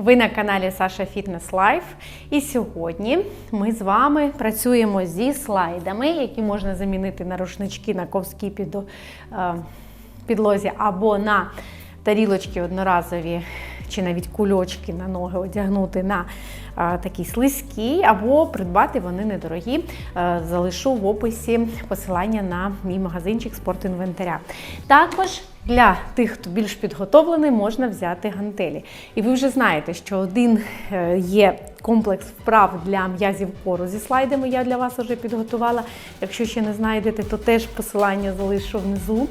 Ви на каналі Саша Фітнес Лайф. І сьогодні ми з вами працюємо зі слайдами, які можна замінити на рушнички на ковській е, підлозі або на тарілочки одноразові чи навіть кульочки на ноги одягнути на такі слизькі, або придбати вони недорогі. Е, залишу в описі посилання на мій магазинчик спортінвентаря. Також для тих, хто більш підготовлений, можна взяти гантелі. І ви вже знаєте, що один е, є комплекс вправ для м'язів кору зі слайдами. Я для вас вже підготувала. Якщо ще не знайдете, то теж посилання залишу внизу.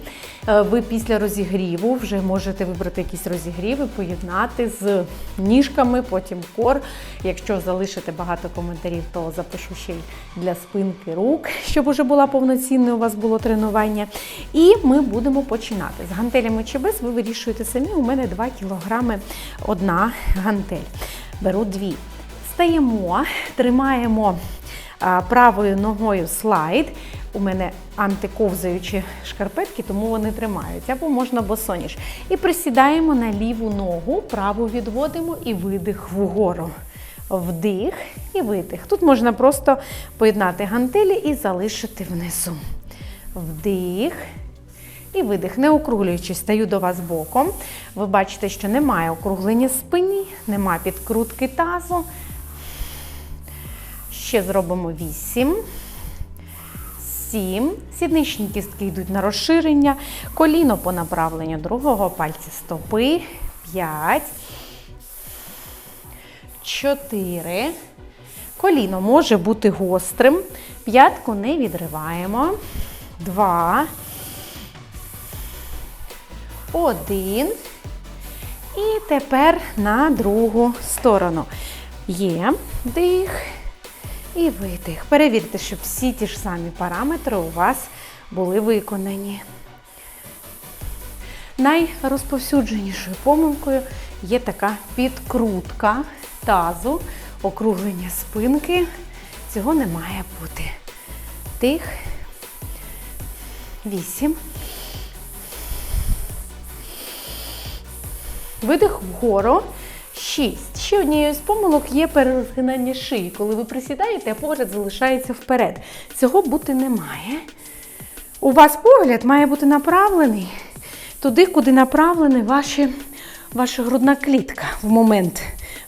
Е, Ви після розігріву вже можете вибрати якісь розігріви, поєднати з ніжками, потім кор. Якщо залишите багато коментарів, то запишу ще й для спинки рук, щоб уже була повноцінне у вас було тренування. І ми будемо починати. З гантелями чи без ви вирішуєте самі. У мене 2 кг одна гантель. Беру дві. Стаємо, тримаємо правою ногою слайд. У мене антиковзаючі шкарпетки, тому вони тримаються. Або можна босоніж. І присідаємо на ліву ногу, праву відводимо і видих вгору. Вдих і видих. Тут можна просто поєднати гантелі і залишити внизу. Вдих. І видих, не округлюючись, стаю до вас боком. Ви бачите, що немає округлення спині, немає підкрутки тазу. Ще зробимо 8. 7. Сідничні кістки йдуть на розширення. Коліно по направленню другого пальця стопи. 5. 4. Коліно може бути гострим. П'ятку не відриваємо. 2. Один. І тепер на другу сторону. Є дих і видих. Перевірте, щоб всі ті ж самі параметри у вас були виконані. Найрозповсюдженішою помилкою є така підкрутка тазу, округлення спинки. Цього не має бути. Дих. Вісім. Видих вгору. 6. Ще однією з помилок є перерозгинання шиї. Коли ви присідаєте, а погляд залишається вперед. Цього бути не має. У вас погляд має бути направлений туди, куди направлена ваші, ваша грудна клітка в момент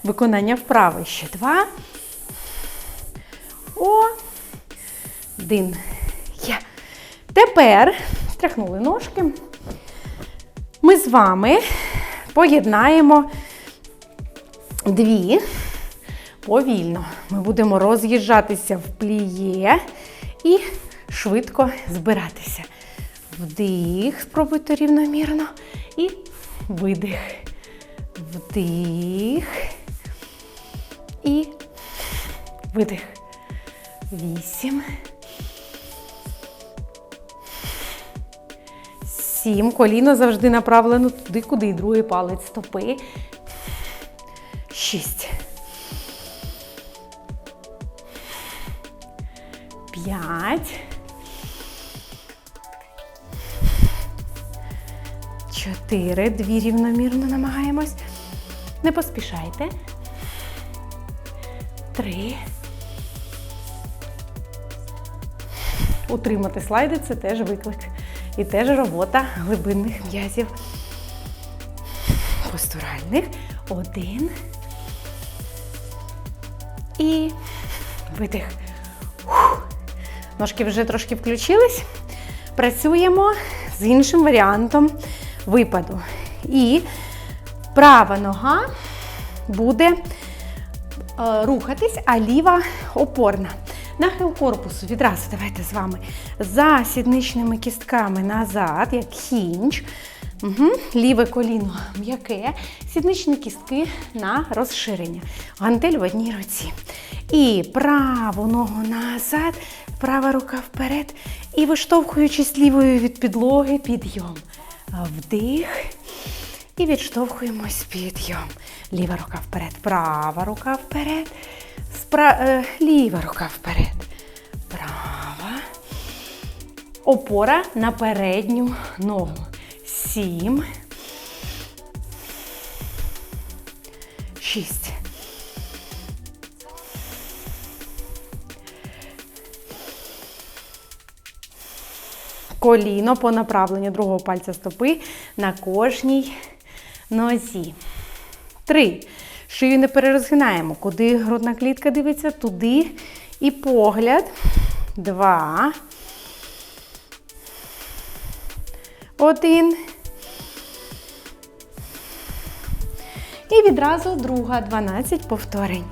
виконання вправи. Ще два. О. Один. Є. Тепер тряхнули ножки. Ми з вами поєднаємо дві. Повільно. Ми будемо роз'їжджатися в пліє і швидко збиратися. Вдих, спробуйте рівномірно. І видих. Вдих. І видих. Вісім. Сім. Коліно завжди направлено туди, куди і другий палець стопи. Шість. П'ять. Чотири. Дві рівномірно намагаємось. Не поспішайте. Три. Утримати слайди це теж виклик. І теж робота глибинних м'язів. Постуральних. Один. І видих. Ножки вже трошки включились. Працюємо з іншим варіантом випаду. І права нога буде е, рухатись, а ліва опорна. Нахил корпусу відразу давайте з вами за сідничними кістками назад, як хінч. Угу. Ліве коліно м'яке, сідничні кістки на розширення. Гантель в одній руці. І праву ногу назад, права рука вперед. І виштовхуючись лівою від підлоги, підйом. Вдих. І відштовхуємось підйом. Ліва рука вперед, права рука вперед. Спра... Е, ліва рука вперед. Права. Опора на передню ногу. Сім. шість. Коліно по направленню другого пальця стопи на кожній нозі. Три. Шию не перерозгинаємо. Куди грудна клітка дивиться, туди. І погляд. Два. Один. І відразу друга 12 повторень.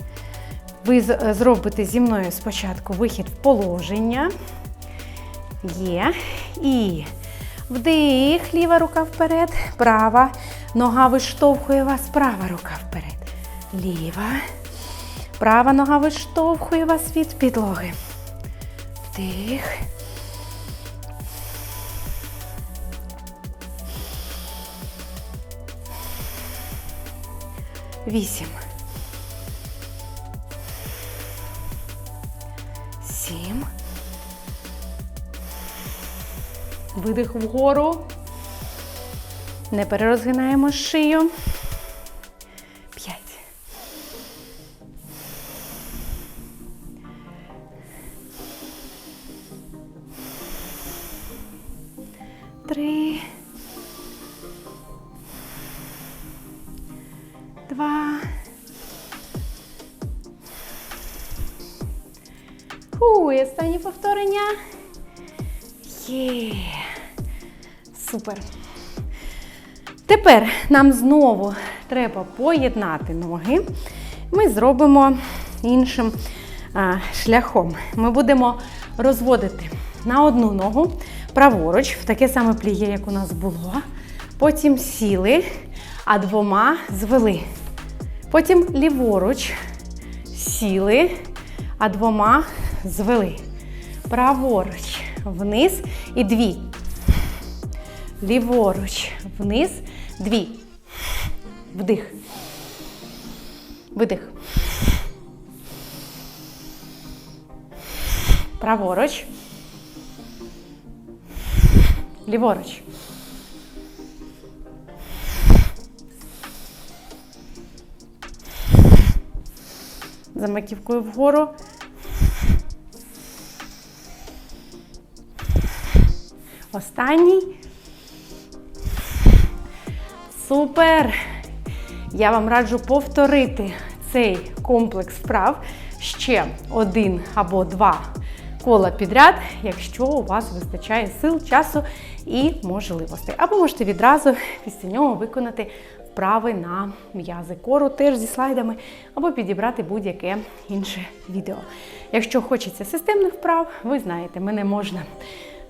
Ви зробите зі мною спочатку вихід в положення. Є. І вдих, ліва рука вперед, права. Нога виштовхує вас, права рука вперед. Ліва. Права нога виштовхує вас від підлоги. Вдих. Вісім. Сім. Видих вгору. Не перерозгинаємо шию. П'ять. Три. І останнє повторення. Є. Супер. Тепер нам знову треба поєднати ноги. Ми зробимо іншим а, шляхом. Ми будемо розводити на одну ногу праворуч, в таке саме пліє, як у нас було. Потім сіли, а двома звели. Потім ліворуч сіли, а двома звели. Праворуч вниз і дві. Ліворуч вниз, дві. Вдих. Видих. Праворуч. Ліворуч. За маківкою вгору. Останній. Супер! Я вам раджу повторити цей комплекс вправ ще один або два кола підряд, якщо у вас вистачає сил, часу і можливостей. Або можете відразу після нього виконати вправи на м'язи кору, теж зі слайдами, або підібрати будь-яке інше відео. Якщо хочеться системних вправ, ви знаєте, мене можна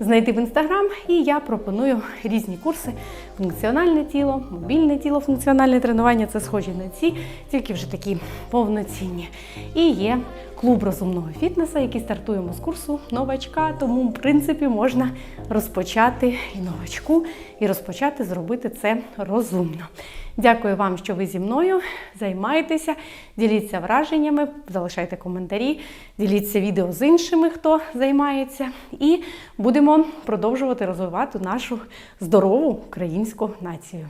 знайти в інстаграм, і я пропоную різні курси: функціональне тіло, мобільне тіло, функціональне тренування це схожі на ці, тільки вже такі повноцінні. І є клуб розумного фітнесу, який стартуємо з курсу новачка. Тому, в принципі, можна розпочати і новачку, і розпочати зробити це розумно. Дякую вам, що ви зі мною. Займайтеся, діліться враженнями, залишайте коментарі, діліться відео з іншими, хто займається, і будемо продовжувати розвивати нашу здорову українську націю.